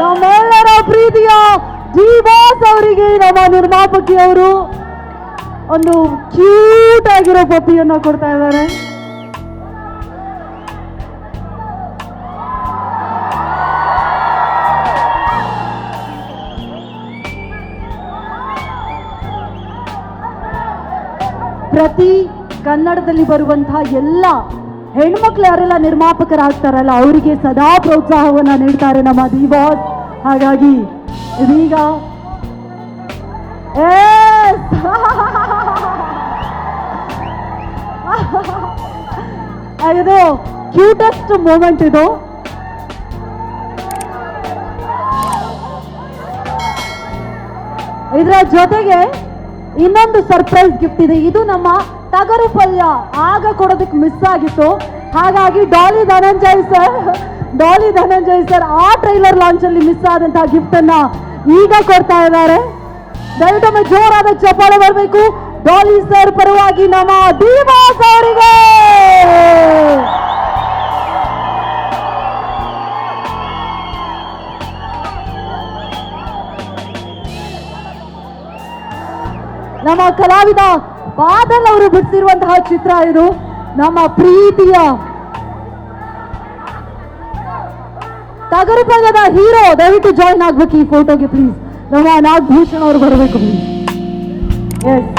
ನಮ್ಮೆಲ್ಲರ ಪ್ರೀತಿಯ ದಿವಾಸ್ ಅವರಿಗೆ ನಮ್ಮ ನಿರ್ಮಾಪಕಿಯವರು ಒಂದು ಕ್ಯೂಟ್ ಆಗಿರೋ ಪಪ್ಪಿಯನ್ನ ಕೊಡ್ತಾ ಇದ್ದಾರೆ. ಪ್ರತಿ ಕನ್ನಡದಲ್ಲಿ ಬರುವಂತಹ ಎಲ್ಲ ಹೆಣ್ಮಕ್ಳು ಯಾರೆಲ್ಲ ನಿರ್ಮಾಪಕರಾಗ್ತಾರಲ್ಲ, ಅವರಿಗೆ ಸದಾ ಪ್ರೋತ್ಸಾಹವನ್ನ ನೀಡ್ತಾರೆ ನಮ್ಮ ದಿವಾಸ್. ಹಾಗಾಗಿ ಇದೀಗ! ಇದು ಕ್ಯೂಟೆಸ್ಟ್ ಮೂಮೆಂಟ್ ಇದು. ಇದರ ಜೊತೆಗೆ ಇನ್ನೊಂದು ಸರ್ಪ್ರೈಸ್ ಗಿಫ್ಟ್ ಇದೆ. ಇದು ನಮ್ಮ ಟಗರು ಪಲ್ಯ ಆಗ ಕೊಡೋದಕ್ಕೆ ಮಿಸ್ ಆಗಿತ್ತು. ಹಾಗಾಗಿ ಡಾಲಿ ಧನಂಜಯ್ ಸರ್, ಡಾಲಿ ಧನಂಜಯ್ ಸರ್, ಆ ಟ್ರೈಲರ್ ಲಾಂಚ್ ಅಲ್ಲಿ ಮಿಸ್ ಆದಂತಹ ಗಿಫ್ಟ್ ಅನ್ನ ಈಗ ಕೊಡ್ತಾ ಇದ್ದಾರೆ. ದಯವಿಟ್ಟು ಜೋರಾದ ಚಪ್ಪಾಳೆ ಬರಬೇಕು. ಡಾಲಿ ಸರ್ ಪರವಾಗಿ ನಮ್ಮ ದೀವಾ ಅವರಿಗೆ! ನಮ್ಮ ಕಲಾವಿದ ಬಾದಲ್ ಅವರು ಬಿಡಿಸಿರುವಂತಹ ಚಿತ್ರ ಇದು. ನಮ್ಮ ಪ್ರೀತಿಯ ಟಗರು ಪಂಗದ ಹೀರೋ, ದಯವಿಟ್ಟು ಜಾಯಿನ್ ಆಗ್ಬೇಕು ಈ ಫೋಟೋಗೆ ಪ್ಲೀಸ್ ನಮ್ಮ ನಾಗಭೂಷಣ್ ಅವರು ಬರಬೇಕು ಪ್ಲೀಸ್ ಎಸ್